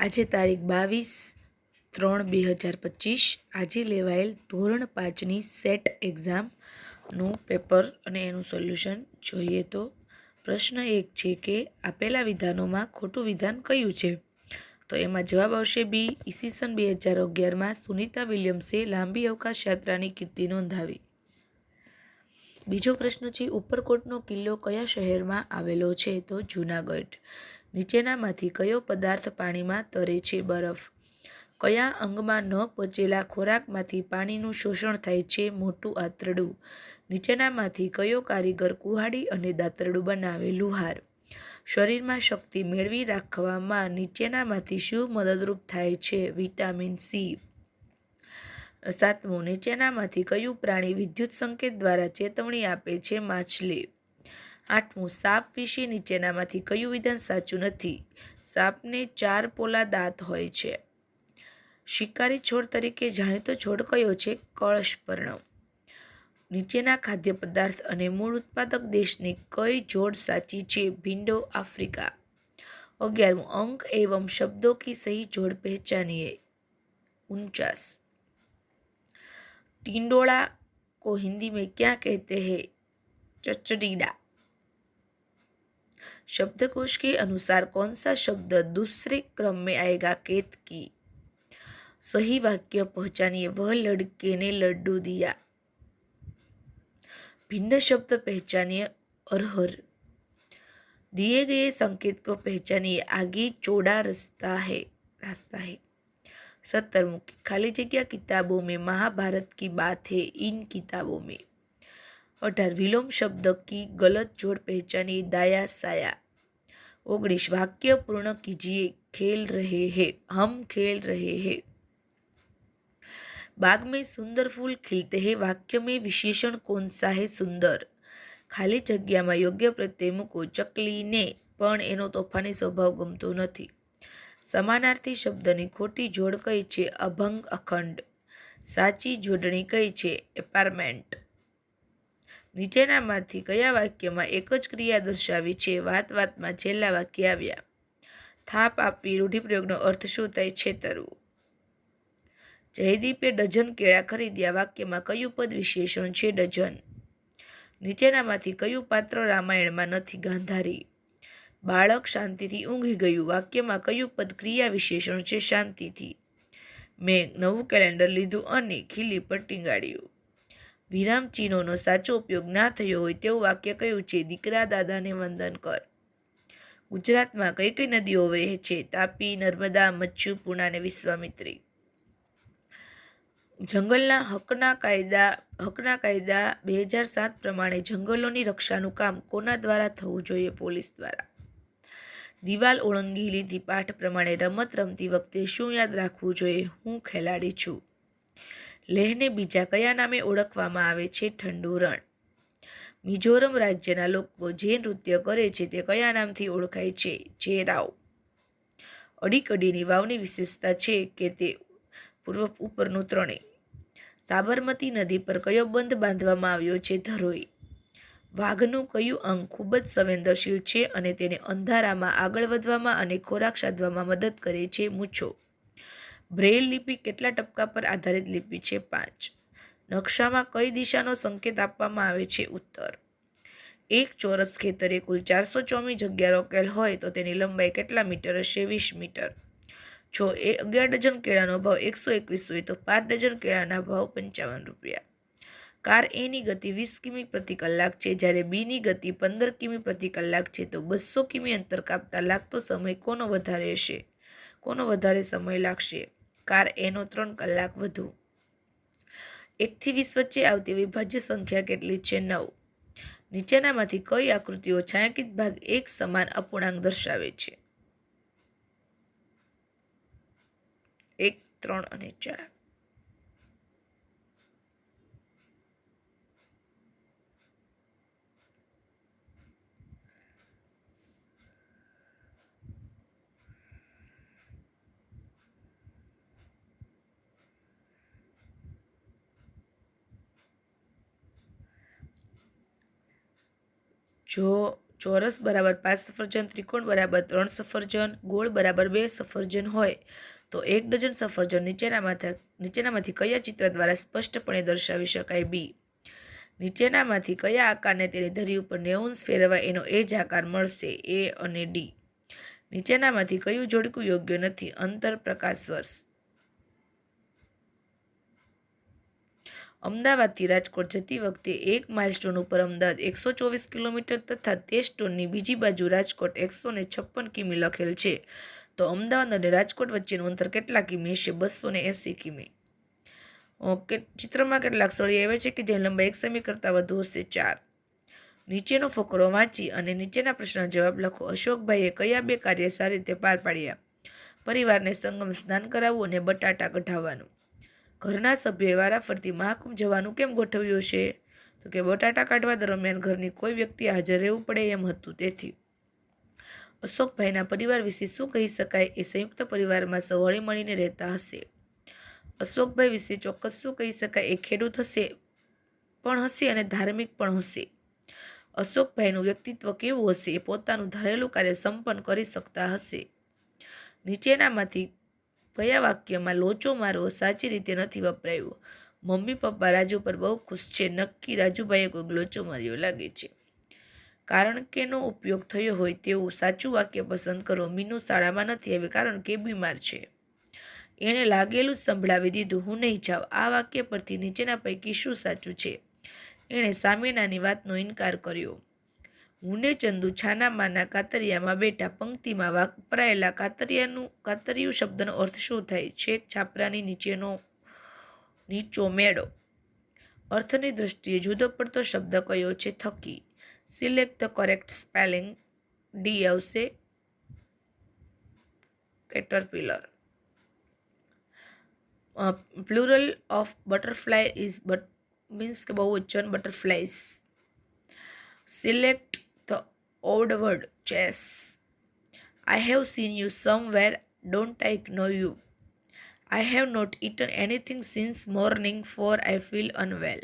આજે તારીખ બાવીસ ત્રણ બે હજાર પચીસ. આજે લેવાયેલ ધોરણ પાંચની સેટ એક્ઝામનું પેપર અને એનું સોલ્યુશન જોઈએ તો. પ્રશ્ન એક છે કે આપેલા વિધાનોમાં ખોટું વિધાન કયું છે? તો એમાં જવાબ આવશે બી ઈસવીસન બે હજાર અગિયારમાં સુનિતા વિલિયમ્સે લાંબી અવકાશ યાત્રાની કીર્તિ નોંધાવી. બીજો પ્રશ્ન છે, ઉપરકોટનો કિલ્લો કયા શહેરમાં આવેલો છે? તો જૂનાગઢ. નીચેનામાંથી કયો પદાર્થ પાણીમાં તરે છે બરફ? કયા અંગમાં ન પચેલા ખોરાકમાંથી પાણીનું શોષણ થાય છે મોટું આંતરડું? નીચેનામાંથી કયો કારીગર કુહાડી અને દાંતરડું બનાવે લુહાર શરીરમાં શક્તિ મેળવી રાખવામાં નીચેનામાંથી શું મદદરૂપ થાય છે? Vitamin C. સાતમું, નીચેનામાંથી કયું પ્રાણી વિદ્યુત સંકેત દ્વારા ચેતવણી આપે છે? માછલી. આઠમું સાપ વિશે નીચેનામાંથી કયું વિધાન સાચું નથી સાપને ચાર પોલા દાંત હોય છે શિકારી છોડ તરીકે જાણીતો છોડ કયો છે કળશપર્ણ નીચેના ખાદ્ય પદાર્થ અને મૂળ ઉત્પાદક દેશની કઈ જોડ સાચી છે ભીંડો આફ્રિકા અગિયારમું અંક એવं શબ્દો की सही जोड़ पहचानिए उनचास टिंडोला को हिंदी में क्या कहते हैं चचरीडा शब्दकोश के अनुसार कौन सा शब्द दूसरे क्रम में आएगा? केत की। सही वाक्य पहचानिए। वह लड़के ने लड्डू दिया। भिन्न शब्द पहचानिए। अरहर। दिए गए संकेत को पहचानिए। आगे चौड़ा रास्ता है। रास्ता है। सत्तरमु खाली जगह किताबों में। महाभारत की बात है। इन किताबों में। अठार विलोम शब्द की गलत जोड़ पहचानिए दाया साया ओगनीस वाक्य पूर्ण कीजिए खेल रहे हैं हम खेल रहे हैं बाग में सुंदर फूल खिलते हैं वाक्य में विशेषण कौन सा है सुंदर ખાલી જગ્યામાં યોગ્ય પ્રત્યય મૂકો ચકલીને પણ એનો તોફાની સ્વભાવ ગમતો નથી સમાનાર્થી શબ્દની ખોટી જોડ કઈ છે અભંગ અખંડ સાચી જોડણી કઈ છે એપાર્ટમેન્ટ નીચેનામાંથી કયા વાક્યમાં એક જ ક્રિયા દર્શાવી છે? વાત વાતમાં છેલ્લા વાક્ય આવ્યા. થાપ આપવી, રૂઢિપ્રયોગનો અર્થ શું થાય છેતરવું જયદીપે ડઝન કેળા ખરીદ્યા. વાક્યમાં કયું પદ વિશેષણ છે ડઝન? નીચેનામાંથી કયું પાત્ર રામાયણમાં નથી ગાંધારી? બાળક શાંતિથી ઊંઘી ગયું. વાક્યમાં કયું પદ ક્રિયા વિશેષણ છે? શાંતિથી. મેં નવું કેલેન્ડર લીધું અને ખીલી પર ટીંગાડ્યું. વિરામ ચિહ્નોનો સાચો ઉપયોગ ના થયો હોય તેવું વાક્ય કયું છે. દીકરા દાદાને વંદન કર. ગુજરાતમાં કઈ કઈ નદીઓ વહે છે? તાપી, નર્મદા, મચ્છુ પૂર્ણા અને વિશ્વામિત્રી. જંગલના હકના કાયદા હકના કાયદા બે હજાર સાત પ્રમાણે જંગલોની રક્ષાનું કામ કોના દ્વારા થવું જોઈએ? પોલીસ દ્વારા. દિવાલ ઓળંગી લીધી. પાઠ પ્રમાણે રમત રમતી વખતે શું યાદ રાખવું જોઈએ? હું ખેલાડી છું. લેહને બીજા કયા નામે ઓળખવામાં આવે છે? ઠંડુ રણ. મિઝોરમ રાજ્યના લોકો જે નૃત્ય કરે છે તે કયા નામથી ઓળખાય છે? જે રાવ. અડીકડીની વાવની વિશેષતા છે કે તે પૂર્વ ઉપરનું ત્રણેય. સાબરમતી નદી પર કયો બંધ બાંધવામાં આવ્યો છે? ધરોઈ. વાઘનું કયું અંગ ખૂબ જ સંવેદનશીલ છે અને તેને અંધારામાં આગળ વધવામાં અને ખોરાક સાધવામાં મદદ કરે છે? મૂછો. બ્રેલ લિપિ કેટલા ટપકા પર આધારિત લિપિ છે? પાંચ. નકશામાં કઈ દિશાનો સંકેત આપવામાં આવે છે? ઉત્તર. એક ચોરસ ખેતરે કુલ ચારસો ચોમી જગ્યા રોકેલ હોય તો તેની લંબાઈ કેટલા મીટર હશે? વીસ મીટર. જો એ અગિયાર ડઝન કેળાનો ભાવ એકસો એકવીસ હોય તો પાંચ ડઝન કેળાના ભાવ પંચાવન રૂપિયા. કાર એની ગતિ વીસ કિમી પ્રતિ કલાક છે. જ્યારે બીની ગતિ પંદર કિમી પ્રતિ કલાક છે તો બસો કિમી અંતર કાપતા લાગતો સમય કોનો વધારે હશે? કોનો વધારે સમય લાગશે? કાર એનો ત્રણ કલાક વધુ. એકથી વીસ વચ્ચે આવતી વિભાજ્ય સંખ્યા કેટલી છે? નવ. નીચેનામાંથી કઈ આકૃતિઓ છાંયાંકિત ભાગ એક સમાન અપૂર્ણાંક દર્શાવે છે? એક, ત્રણ અને ચાર. જો ચોરસ બરાબર પાંચ સફરજન, ત્રિકોણ બરાબર ત્રણ સફરજન, ગોળ બરાબર બે સફરજન હોય, તો એક ડઝન સફરજન નીચેનામાંથી નીચેનામાંથી કયા ચિત્ર દ્વારા સ્પષ્ટપણે દર્શાવી શકાય? બી. નીચેનામાંથી કયા આકારને તેની ધરી ઉપર નેઉન્સ ફેરવાય એનો એ જ આકાર મળશે, એ અને ડી. નીચેનામાંથી કયું જોડકું યોગ્ય નથી? અંતર પ્રકાશ વર્ષ અમદાવાદથી રાજકોટ જતી વખતે એક માઇલસ્ટોન ઉપર અમદાવાદ એકસો ચોવીસ કિલોમીટર તથા તે સ્ટોનની બીજી બાજુ રાજકોટ એકસો ને છપ્પન કિમી લખેલ છે. તો અમદાવાદ અને રાજકોટ વચ્ચેનું અંતર કેટલા કિમી હશે? બસો ને એંસી કિમી. ઓકે, ચિત્રમાં કેટલાક સળી એવા છે કે જેની લંબાઈ એક સેમી કરતાં વધુ હશે ચાર. નીચેનો ફકરો વાંચી અને નીચેના પ્રશ્નનો જવાબ લખો. અશોકભાઈએ કયા બે કાર્ય સારી રીતે પાર પાડ્યા? પરિવારને સંગમ સ્નાન કરાવવું અને બટાટા કઢાવવાનું. ઘરના સભ્યોએ વારાફરતી મહાકુંભ જવાનું કેમ ગોઠવ્યું છે તો કે બટાટા કાઢવા દરમિયાન ઘરની કોઈ વ્યક્તિ હાજર રહેવું પડે એમ હતું તેથી. અશોકભાઈના પરિવાર વિશે શું કહી શકાય એ સંયુક્ત પરિવારમાં સૌ મળીને રહેતા હશે. અશોકભાઈ વિશે ચોક્કસ શું કહી શકાય એ ખેડૂત હશે પણ હશે અને ધાર્મિક પણ હશે. અશોકભાઈનું વ્યક્તિત્વ કેવું હશે એ પોતાનું ધારેલું કાર્ય સંપન્ન કરી શકતા હશે. નીચેનામાંથી કયા વાક્યમાં લોચો મારવો સાચી રીતે નથી વપરાયો. મમ્મી પપ્પા રાજુ પર બહુ ખુશ છે. નક્કી રાજુભાઈએ કોઈક લોચો માર્યો લાગે છે. કારણ કે નો ઉપયોગ થયો હોય તેવું સાચું વાક્ય પસંદ કરો. મીનુ શાળામાં નથી આવી કારણ કે બીમાર છે. એણે લાગેલું જ સંભળાવી દીધું. હું નહીં જાઉં. આ વાક્ય પરથી નીચેના પૈકી શું સાચું છે? એણે સામેનાની વાતનો ઇનકાર કર્યો. હુંને ચંદુ છાનામાના કાતરિયામાં બેઠા પંક્તિમાં વાપરાયેલા કાતરિયાનું, કાતરિયું શબ્દનો અર્થ શું થાય? છેક છાપરાની નીચેનો, નીચો મેળો. અર્થની દૃષ્ટિએ જુદો પડતો શબ્દ કયો છે? થકી. Select the correct spelling D આવશે. Caterpillar plural of butterfly is but means કે બહુવચન butterflies select the odd word chess I have seen you somewhere don't I know you I have not eaten anything since morning for I feel unwell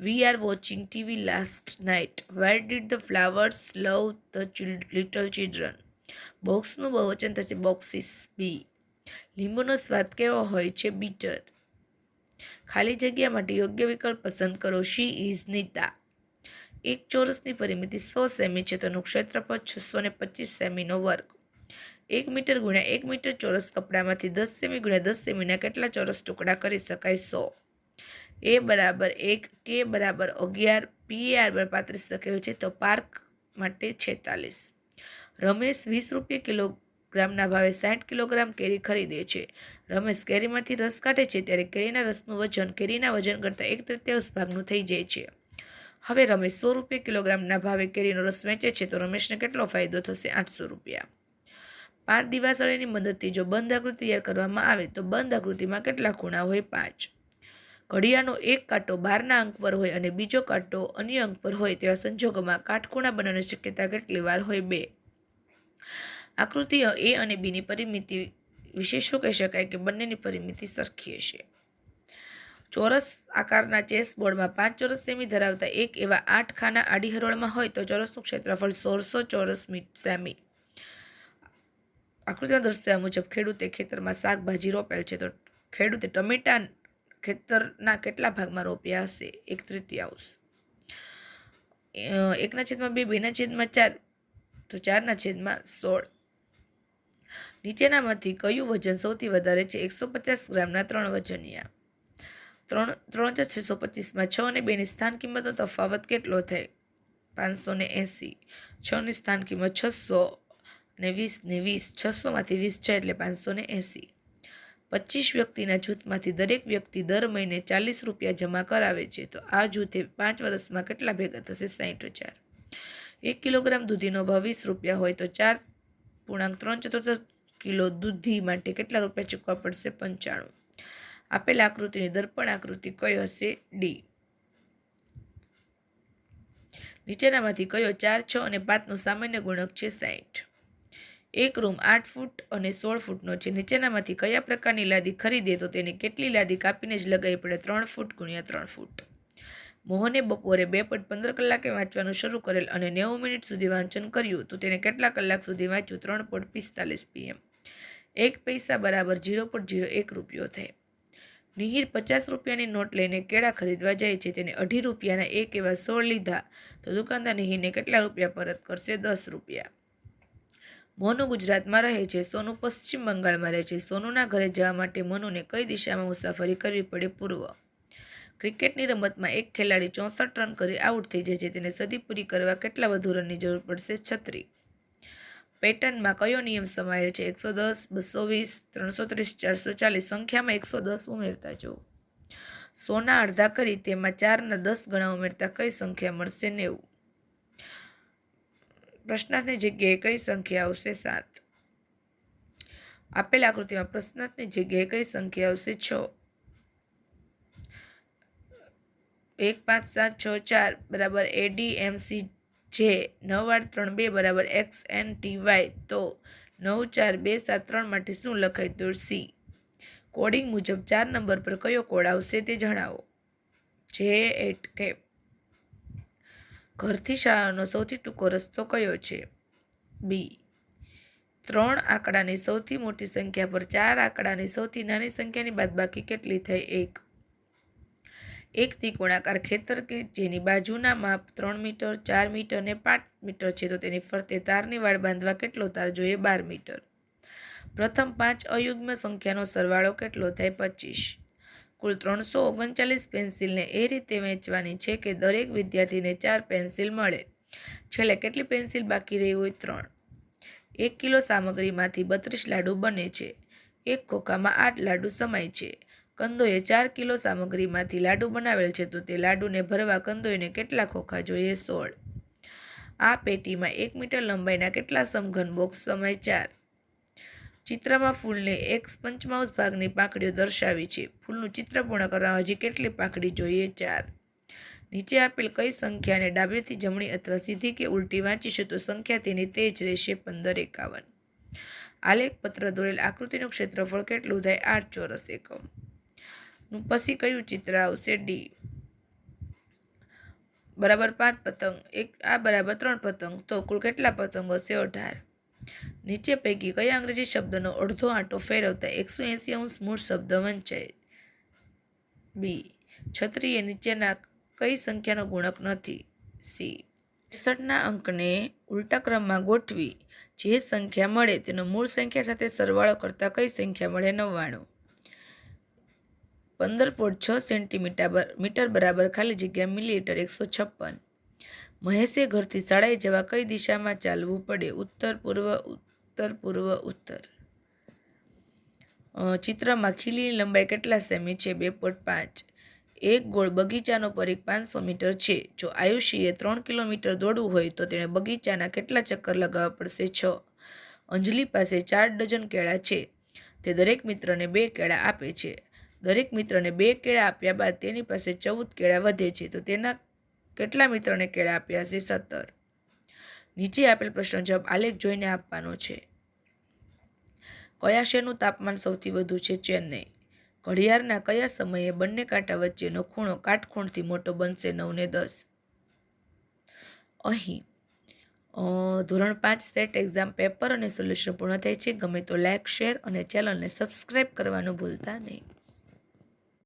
we are watching TV last night where did the flowers love the little children બોક્સનું બહુવચન થશે boxes બી લીંબુનો સ્વાદ કેવો હોય છે? Bitter ખાલી જગ્યા માટે યોગ્ય વિકલ્પ પસંદ કરો. શી ઇઝ નીતા એક ચોરસની પરિમિતિ સો સેમી છે તેનું ક્ષેત્રફળ છસો ને પચીસ સેમીનો વર્ગ. એક મીટર ગુણ્યા એક મીટર ચોરસ કપડામાંથી દસ સેમી ગુણ્યા દસ સેમીના કેટલા ચોરસ ટુકડા કરી શકાય સો? એ બરાબર એક, કે બરાબર અગિયાર, પી આર બરાબર પાંત્રીસ લખેલું છે, તો પાર્ક માટે છેતાલીસ. રમેશ વીસ રૂપિયા કિલોગ્રામના ભાવે સાઠ કિલોગ્રામ કેરી ખરીદે છે. રમેશ કેરીમાંથી રસ કાઢે છે, ત્યારે કેરીના રસનું વજન, કેરીના વજન કરતાં એક તૃતીયાંશ ભાગનું થઈ જાય છે. હવે રમેશ સો રૂપિયા કિલોગ્રામના ભાવે કેરીનો રસ વેચે છે તો રમેશને કેટલો ફાયદો થશે? આઠસો રૂપિયા. પાંચ દિવાસળીની મદદથી જો બંધ આકૃતિ તૈયાર કરવામાં આવે તો બંધ આકૃતિમાં કેટલા ખૂણા હોય? પાંચ. ઘડિયાળનો એક કાંટો બારના અંક પર હોય અને બીજો કાંટો અન્ય અંક પર હોય તેવા સંજોગોમાં કાટખૂણા બનવાની શક્યતા કેટલી વાર હોય? બે. આકૃતિ એ અને બીની પરિમિતિ વિશે શું કહી શકાય કે બંનેની પરિમિતિ સરખી હશે? ચોરસ આકારના ચેસ બોર્ડમાં પાંચ ચોરસ સેમી ધરાવતા એક એવા આઠ ખાના આડી હરોળમાં હોય તો ચોરસનું ક્ષેત્રફળ સોળસો ચોરસ સેમી. આકૃતિમાં દર્શાવ્યા મુજબ ખેડૂતે ખેતરમાં શાકભાજી રોપેલ છે તો ખેડૂતે ટમેટા ખેતરના કેટલા ભાગમાં રોપ્યા હશે? એક તૃતીયાંશ એકના છેદમાં બે, બેના છેદમાં ચાર, તો ચારના છેદમાં સોળ. નીચેનામાંથી કયું વજન સૌથી વધારે છે? એકસો પચાસ ગ્રામના ત્રણ વજનિયા. ત્રણ ત્રણ હજાર છસો પચીસમાં છ અને બેની સ્થાન કિંમતનો તફાવત કેટલો થાય? પાંચસો ને એંસી. છની સ્થાન કિંમત છસો અને વીસને વીસ. છસોમાંથી વીસ છે એટલે પાંચસો ને એંસી. પચીસ વ્યક્તિના જૂથમાંથી દરેક વ્યક્તિ દર મહિને ચાલીસ રૂપિયા જમા કરાવે છે. તો આ જૂથે પાંચ વર્ષમાં કેટલા ભેગા થશે? સાહીઠ હજાર. એક કિલોગ્રામ દૂધીનો ભાવ વીસ રૂપિયા હોય તો ચાર પૂર્ણાંક ત્રણ ચતુર્થ કિલો દૂધી માટે કેટલા રૂપિયા ચૂકવવા પડશે? પંચાણું. આપેલ આકૃતિની દર્પણ આકૃતિ કયો હશે? ડી નીચેનામાંથી કયો ચાર, છ અને પાંચનો સામાન્ય ગુણક છે સાઠ એક રૂમ આઠ ફૂટ અને સોળ ફૂટનો છે. નીચેનામાંથી કયા પ્રકારની લાદી ખરીદે તો તેને કેટલી લાદી કાપીને જ લગાવી પડે? ત્રણ ફૂટ ગુણ્યા ત્રણ ફૂટ. મોહને બપોરે બે પોઈન્ટ પંદર કલાકે વાંચવાનું શરૂ કરેલ અને નેવું મિનિટ સુધી વાંચન કર્યું તો તેને કેટલા કલાક સુધી વાંચ્યું? ત્રણ પોઈન્ટ પિસ્તાલીસ પીએમ એક પૈસા બરાબર ઝીરો પોઈન્ટ ઝીરો એક રૂપિયો થાય. મિહિર પચાસ રૂપિયાની નોટ લઈને કેળા ખરીદવા જાય છે. તેને અઢી રૂપિયાના એક એવા સોળ લીધા. તો દુકાનદાર મિહિરને કેટલા રૂપિયા પરત કરશે? દસ રૂપિયા. મોનુ ગુજરાતમાં રહે છે. સોનુ પશ્ચિમ બંગાળમાં રહે છે. સોનુના ઘરે જવા માટે મોનુને કઈ દિશામાં મુસાફરી કરવી પડે પૂર્વ? ક્રિકેટની રમતમાં એક ખેલાડી ચોસઠ રન કરી આઉટ થઈ જાય છે. તેને સદી પૂરી કરવા કેટલા વધુ રનની જરૂર પડશે? છત્રી. પેટર્નમાં કયો નિયમ સમાયેલ છે? એકસો દસ, બસો વીસ, ત્રણસો ત્રીસ, ચારસો ચાલીસ. સંખ્યામાં એકસો દસ ઉમેરતા જુઓ. સોના અડધા કરી તેમાં ચારના દસ ગણા ઉમેરતા કઈ સંખ્યા મળશે? નેવું. પ્રશ્નાર્થની જગ્યાએ કઈ સંખ્યા આવશે? સાત. આપેલ આકૃતિમાં પ્રશ્નાર્થની જગ્યાએ કઈ સંખ્યા આવશે? છ. એક, પાંચ, સાત, છ, ચાર, બરાબર એડી એમસી જે નવ આઠ ત્રણ બે બરાબર એક્સ એન ટી વાય તો નવ ચાર બે સાત ત્રણ માટે શું લખાય તો સી કોડિંગ મુજબ ચાર નંબર પર કયો કોડ આવશે તે જણાવો. જે એટ કે ઘરથી શાળાનો સૌથી ટૂંકો રસ્તો કયો છે? બી ત્રણ આંકડાની સૌથી મોટી સંખ્યા પર ચાર આંકડાની સૌથી નાની સંખ્યાની બાદબાકી કેટલી થઈ? એક એક ત્રિકોણાકાર ખેતર કે જેની બાજુના માપ ત્રણ મીટર, ચાર મીટર ને પાંચ મીટર છે, તો તેની ફરતે તારની વાડ બાંધવા કેટલો તાર જોઈએ? બાર મીટર. પ્રથમ પાંચ અયુગ્મ સંખ્યાનો સરવાળો કેટલો થાય? પચીસ. કુલ ત્રણસો ઓગણચાલીસ પેન્સિલને એ રીતે વેચવાની છે કે દરેક વિદ્યાર્થીને ચાર પેન્સિલ મળે. છેલ્લે કેટલી પેન્સિલ બાકી રહી હોય? ત્રણ. એક કિલો સામગ્રીમાંથી બત્રીસ લાડુ બને છે. એક ખોખામાં આઠ લાડુ સમાય છે. કંદોએ ચાર કિલો સામગ્રીમાંથી લાડુ બનાવેલ છે તો તે લાડુને ભરવા કંદોઈને કેટલા ખોખા જોઈએ? સોળ. આ પેટીમાં એક મીટર લંબાઈના કેટલા સમઘન બોક્સ? સમય ચાર. ચિત્રમાં ફૂલને એક પંચમાંશ ભાગની પાંખડીઓ દર્શાવી છે. ફૂલનું ચિત્ર પૂર્ણ કરવા હજી કેટલી પાંખડી જોઈએ? ચાર. નીચે આપેલ કઈ સંખ્યાને ડાબેથી જમણી અથવા સીધી કે ઉલટી વાંચીશું તો સંખ્યા તેની તે જ રહેશે પંદર એકાવન. આલેખ પત્ર દોરેલ આકૃતિનું ક્ષેત્રફળ કેટલું થાય? આઠ ચોરસ એકમ. નું પછી કયું ચિત્ર આવશે? ડી. બરાબર પાંચ પતંગ. એક, આ બરાબર ત્રણ પતંગ. તો કુલ કેટલા પતંગ હશે અઢાર. નીચે પૈકી કયા અંગ્રેજી શબ્દનો અડધો આંટો ફેરવતા એકસો એંસી અંશ મૂળ શબ્દ વંચાય? બી. છત્રી એ નીચેના કઈ સંખ્યાનો ગુણક નથી? સી. ત્રેસઠના અંકને ઉલટા ક્રમમાં ગોઠવી જે સંખ્યા મળે તેનો મૂળ સંખ્યા સાથે સરવાળો કરતાં કઈ સંખ્યા મળે? નવ્વાણું. પંદર પોઈન્ટ છ સેન્ટીમીટર મીટર બરાબર ખાલી જગ્યા મિલીમીટર એકસો છપ્પન. મહેશે ઘરથી શાળાએ જવા કઈ દિશામાં ચાલવું પડે? ઉત્તર, પૂર્વ ઉત્તર પૂર્વ, ઉત્તર. ચિત્રમાં ખીલીની લંબાઈ કેટલા સેમી છે? બે પોઈન્ટ પાંચ. એક ગોળ બગીચાનો પરીખ પાંચસો મીટર છે. જો આયુષીએ ત્રણ કિલોમીટર દોડવું હોય તો તેણે બગીચાના કેટલા ચક્કર લગાવવા પડશે? છ. અંજલિ પાસે ચાર ડઝન કેળા છે. તે દરેક મિત્રને બે કેળા આપે છે. દરેક મિત્રને બે કેળા આપ્યા બાદ તેની પાસે ચૌદ કેળા વધે છે. તો તેના કેટલા મિત્રોને કેળા આપ્યા છે સત્તર. નીચે આપેલ પ્રશ્ન જવાબ આલેખ જોઈને આપવાનો છે. કયા શહેરનું તાપમાન સૌથી વધુ છે? ચેન્નઈ. ઘડિયાળના કયા સમયે બંને કાંટા વચ્ચેનો ખૂણો કાટખૂણથી મોટો બનશે? નવ ને દસ. અહીં ધોરણ પાંચ સેટ એક્ઝામ પેપર અને સોલ્યુશન પૂર્ણ થાય છે. ગમે તો લાઇક શેર અને ચેનલને સબસ્ક્રાઈબ કરવાનું ભૂલતા નહીં.